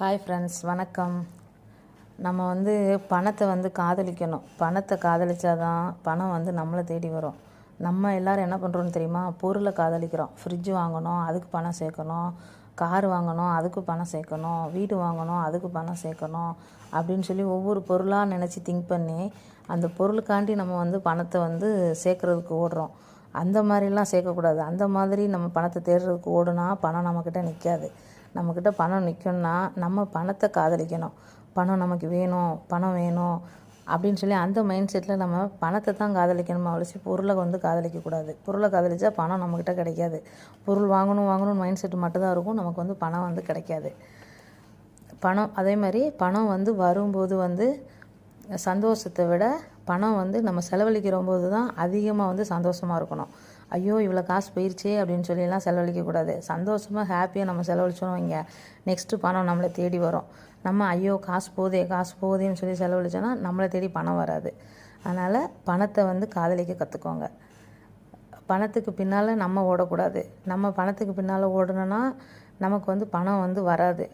Hi friends வணக்கம். நம்ம வந்து பணத்தை வந்து காதலிக்கணும். பணத்தை காதலிச்சாதான் பணம் வந்து நம்மளை தேடி வரும். நம்ம எல்லோரும் என்ன பண்ணுறோன்னு தெரியுமா? பொருளை காதலிக்கிறோம். ஃப்ரிட்ஜ் வாங்கணும் அதுக்கு பணம் சேர்க்கணும். கார் வாங்கணும் அதுக்கு பணம் சேர்க்கணும். வீடு வாங்கணும் அதுக்கு பணம் சேர்க்கணும். அப்படின்னு சொல்லி ஒவ்வொரு பொருளாக நினச்சி திங்க் பண்ணி அந்த பொருளுக்காண்டி நம்ம வந்து பணத்தை வந்து சேர்க்குறதுக்கு ஓடுறோம். அந்த மாதிரிலாம் சேர்க்கக்கூடாது. அந்த மாதிரி நம்ம பணத்தை தேடுறதுக்கு ஓடுனா பணம் நம்மக்கிட்ட நிற்காது நம்மக்கிட்ட பணம் நிற்கணும்னா நம்ம பணத்தை காதலிக்கணும். பணம் நமக்கு வேணும் பணம் வேணும் அப்படின்னு சொல்லி அந்த மைண்ட் செட்டில் நம்ம பணத்தை தான் காதலிக்கணுமா அவ்வளோ பொருளை வந்து காதலிக்கக்கூடாது. பொருளை காதலிச்சா பணம் நம்மக்கிட்ட கிடைக்காது. பொருள் வாங்கணும் வாங்கணும் மைண்ட் செட்டு மட்டும்தான் இருக்கும். நமக்கு வந்து பணம் வந்து கிடைக்காது. பணம் அதே மாதிரி பணம் வந்து வரும்போது வந்து சந்தோஷத்தை விட பணம் வந்து நம்ம செலவழிக்கிற போது தான் அதிகமாக வந்து சந்தோஷமாக இருக்கணும். ஐயோ இவ்வளோ காசு போயிடுச்சே அப்படின்னு சொல்லிலாம் செலவழிக்கக்கூடாது சந்தோஷமாக ஹாப்பியாக நம்ம செலவழிச்சோம் வைங்க. நெக்ஸ்ட்டு பணம் நம்மளை தேடி வரும். நம்ம ஐயோ காசு போதே காசு போதேன்னு சொல்லி செலவழிச்சோன்னா நம்மளை தேடி பணம் வராது. அதனால் பணத்தை வந்து காதலிக்க கற்றுக்கோங்க பணத்துக்கு பின்னால் நம்ம ஓடக்கூடாது. நம்ம பணத்துக்கு பின்னால் ஓடணுன்னா நமக்கு வந்து பணம் வந்து வராது.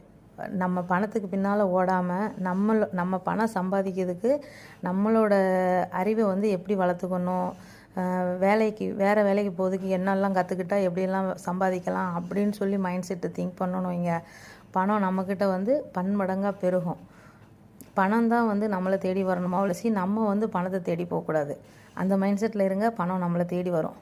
நம்ம பணத்துக்கு பின்னால் ஓடாமல் நம்மள நம்ம பணம் சம்பாதிக்கிறதுக்கு நம்மளோட அறிவை வந்து எப்படி வளர்த்துக்கணும்? வேலைக்கு வேறு வேலைக்கு போகிறதுக்கு என்னெல்லாம் கற்றுக்கிட்டா எப்படியெல்லாம் சம்பாதிக்கலாம் அப்படின்னு சொல்லி மைண்ட் செட்டு திங்க் பண்ணணும் இங்கே பணம் நம்மக்கிட்ட வந்து பன்மடங்காக பெருகும். பணம் தான் வந்து நம்மளை தேடி வரணுமா? அவ்வளோ நம்ம வந்து பணத்தை தேடி போகக்கூடாது. அந்த மைண்ட் செட்டில் இருங்க பணம் நம்மளை தேடி வரும்.